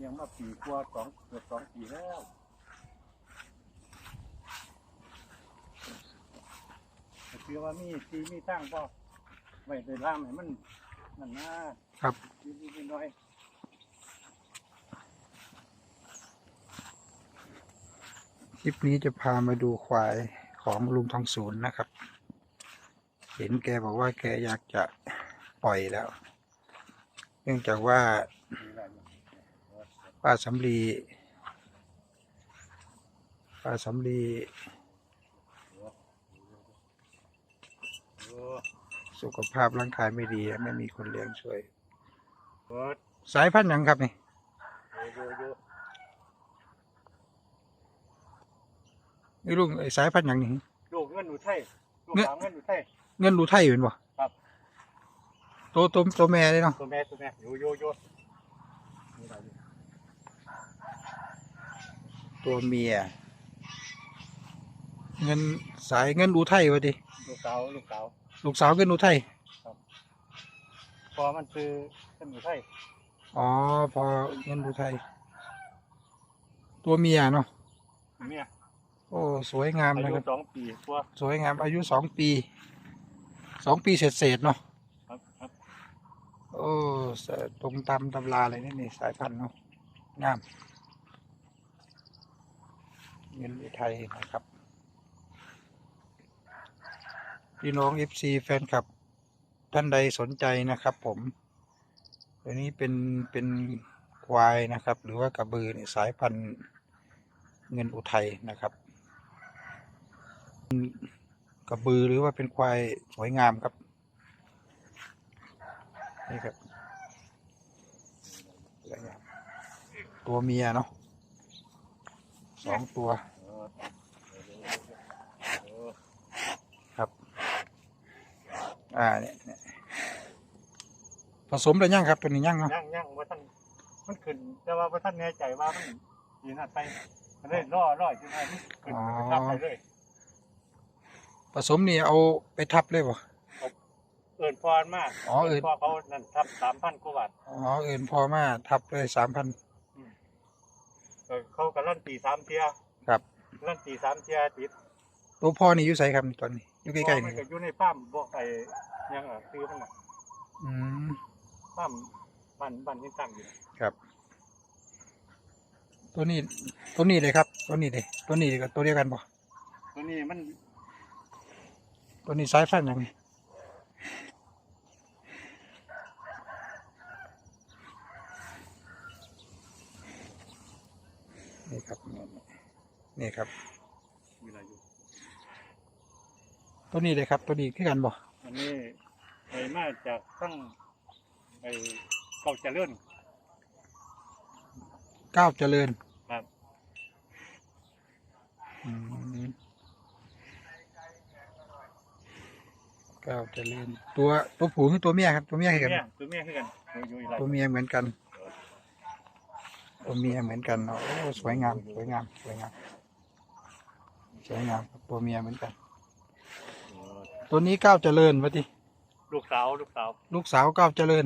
ยังมาปีกว่าสองเกือบสองปีแล้วแต่คือว่ามีทีมีตั้งก็ไว้ในร่างให้มันนั่นนะครับ นิดๆหน้อยคลิปนี้จะพามาดูควายของลุงทองศูนย์นะครับ เห็นแกบอกว่าแกอยากจะปล่อยแล้ว เนื่องจากว่า ๆมีอะไรอยู่ ป้าสำลีป้าสำลีโอ้สุขภาพร่างกายไม่ดีไม่มีคนเลี้ยงช่วยเปิดสายพันธุ์หยังครับนี่โยโยนี่ลุงไอ้สายพันธุ์หยังนี่ลูกเงินหนูไทยลูกเงินสาวเงินหนูไทยเงินรูไทยอยู่เป็นบ่ครับตัวตัวตัวแม่เลยเนาะตัวแม่ตัวแม่โยโยโยมีอะไรอยู่ ตัวเมีย เงินสายเงินรูไทยวะดิลูกสาวลูกสาวลูกสาวเงินรูไทย พอมันคือเงินหนูไทยอ๋อ พอเงินรูไทย ตัวเมียเนาะเมียโอ้ สวยงามอานะยุครับ สองปีกว่าสวยงามอายุสองปีสองปีเศษเศษๆเนาะครับครับโอ้สตรงตามตำราเลยนี่นี่สายพันธุ์เนาะงาม เงินอุทัยนะครับ พี่น้องเอฟซีแฟนคลับ ท่านใดสนใจนะครับ ผมตัวนี้เป็นเป็นควายนะครับ หรือว่ากระบือนสายพันธุ์เงินอุทัยนะครับกระบือหรือว่าเป็นควายสวยงามครับนี่ครับตัวเมียเนาะ สองตัวเออเออครับ อ่าเนี่ยเนี่ยผสมแล้วยังครับ ตัวนี้ยังเนาะย่างย่างว่าท่านมันขึ้น แต่ว่าว่าท่านแน่ใจว่ามันยีนัดไปมันเลยล่อล่อจนให้มันขึ้นไปทับไปเลยผสมนี่เอาไปทับเลยบ่เอินพรมากอ๋อเอิ้นพอเขานั่นทับสามพันกว่าบาทอ๋อเอื่นพอมาทับเลยสามพัน เออเขาก็ลั่นตีสามเทียครับ ลั่นตีสามเทียติดตัวพ่อนี่อยู่ใสครับตอนนี้อยู่ใกล้ๆมันี่นก็อยู่ในป้ามบอกไอ้ยังอะคือมันน่ะอืม ป้ามบ้านบ้านที่ตั้งอยู่น่ะครับ ตัวนี้ ตัวนี้เลยครับ ตัวนี้เลยตัวนี้กับตัวเดียวกันบ่ตัวนี้มันตัวนี้สายฟันยังไงนี่ครับนี่นี่ครับ มีอะไรอยู่ ตัวนี้เลยครับ ตัวนี้คือกันบ่อันนี้ไปมาจากตั้งไอ้เก่าเจริญก้าวเจริญครับอืมก้าวเจริญตัวตัวผู้คือตัวเมียครับ ตัวเมียคือกันเมียตัวเมียคือกันอยู่อยู่อะไรตัวเมียเหมือนกัน ตัวเมียเหมือนกันโอ้สวยงามสวยงามสวยงามสวยงามครับตัวเมียเหมือนกัน ตัวนี้ก้าวเจริญวะทีลูกสาวลูกสาวลูกสาวก้าวเจริญ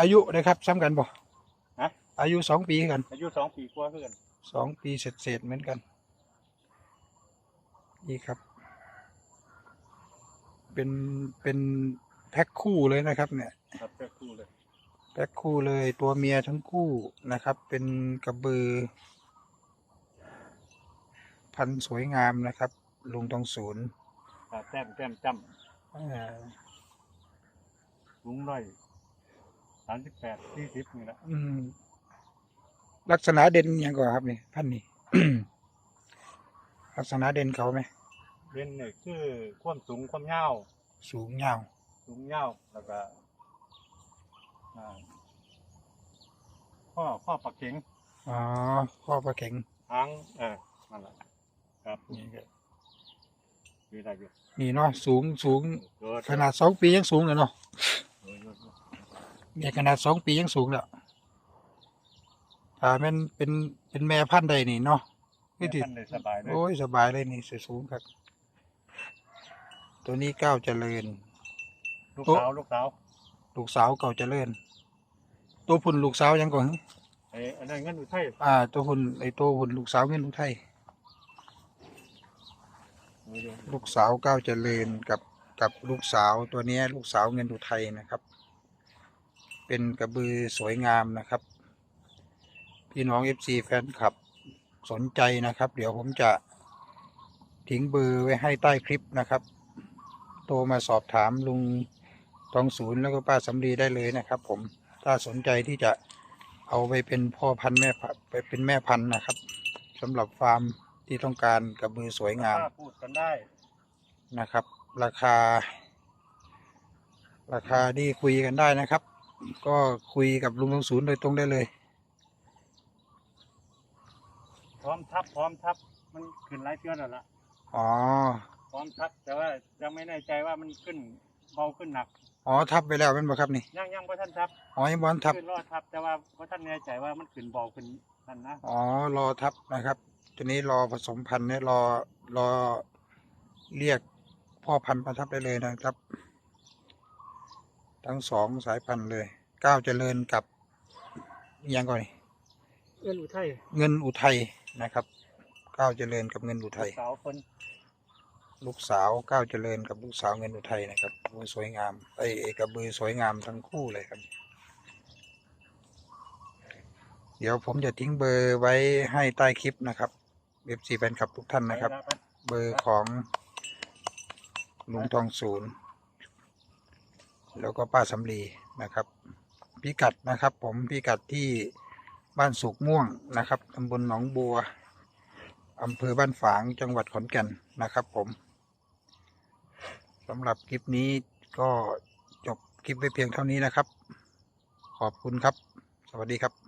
อายุนะครับซ้ำกันบ่ฮะ อายุสองปีคือกันอายุสองปีกว่าคือกันสองปีเศษๆเหมือนกัน นี่ครับ เป็นเป็นแพ็คคู่เลยนะครับ เนี่ย ครับแค่คู่เลย แพ็คคู่เลยตัวเมียทั้งคู่นะครับ เป็นกระบือ พันธุ์สวยงามนะครับ ลุงตองศูนย์ครับแต้มแต้มจเอ่อำลุงร้อยสามสิบแปดสี่สิบนี่แหละอืมลักษณะเด่นอย่างก่อนครับนี่พันธุ์นี่ ลักษณะเด่นเขาไหมเล่นเนี่ยคือความสูงความยาวสูงยาว สูงยาวแล้วก็อ่าข้อข้อปักเข็งอ๋อข้อประแข็งหางเออนั่นแหละ ครับนี่ครับมีอะไรอยู่นี่เนาะสูงสูงเกิดขนาดสองปียังสูงเลยเนาะเกิดเกิดเกิดเนี่ยขนาดสองปียังสูงแล้วถ้ามันเป็นเป็นแม่พันธุ์ใดนี่เนาะคือที่ ท่านเลยสบายเลยโอ้ย สบายเลยนี่สูงครับ ตัวนี้ก้าวเจริญ ลูกสาวลูกสาวลูกสาวเก่าเจริญ ตัวพุ่นลูกสาวยังก่อนไอ้อันนั้นเงินอุทัยอ่า ตัวพุ่นไอ้ตัวพุ่นลูกสาวเงินอุทัย ลูกสาวก้าวเจริญกับกับลูกสาวตัวนี้ลูกสาวเงินอุทัยนะครับ เป็นกระบือสวยงามนะครับ พี่น้องเอฟซีแฟนคลับสนใจนะครับ เดี๋ยวผมจะทิ้งเบอร์ไว้ให้ใต้คลิปนะครับ โทรมาสอบถามลุงทองศูนย์แล้วก็ป้าสำลีได้เลยนะครับ ผมถ้าสนใจที่จะเอาไปเป็นพ่อพันธุ์แม่พันธุ์ไปเป็นแม่พันธุ์นะครับสำหรับฟาร์ม ที่ต้องการกระบือสวยงามถ้าพูดกันได้นะครับ ราคา ราคาที่คุยกันได้นะครับ ก็คุยกับลุงทองศูนย์โดยตรงได้เลย พร้อมทับพร้อมทับมันขึ้นหลายเทือนแล้วล่ะอ๋อ พร้อมทับแต่ว่ายังไม่แน่ใจว่ามันขึ้นเบาขึ้นหนักอ๋อทับไปแล้วเป็นบ่ครับนี่ยังยังพระท่านทับอ๋อยังบอลทับขึ้นรอดทับแต่ว่าพระท่านแน่ใจว่ามันขึ้นเบาขึ้น นั่นนะอ๋อรอทับนะครับทีนี้รอผสมพันธุ์เนี่ยรอรอเรียกพ่อพันธุ์มาทับได้เลยนะครับ ทั้งสองสายพันธุ์เลยก้าวเจริญกับอิหยังก่อนนี่เอื้อนอุทัยเงินอุทัยนะครับก้าวเจริญกับเงินอุทัยสาวคนลูกสาวก้าวเจริญกับลูกสาวเงินอุทัยนะครับโอ้ยสวยงามไอ้เอกระบือสวยงามทั้งคู่เลยครับ เดี๋ยวผมจะทิ้งเบอร์ไว้ให้ใต้คลิปนะครับเว็บซีแฟนคลับทุกท่านนะครับ เบอร์ของลุงทองศูนย์ แล้วก็ป้าสำลีนะครับ พิกัดนะครับ ผมพิกัดที่บ้านสุกม่วงนะครับตำบลหนองบัวอำเภอบ้านฝางจังหวัดขอนแก่นนะครับ ผมสำหรับคลิปนี้ก็จบคลิปไว้เพียงเท่านี้นะครับ ขอบคุณครับ สวัสดีครับ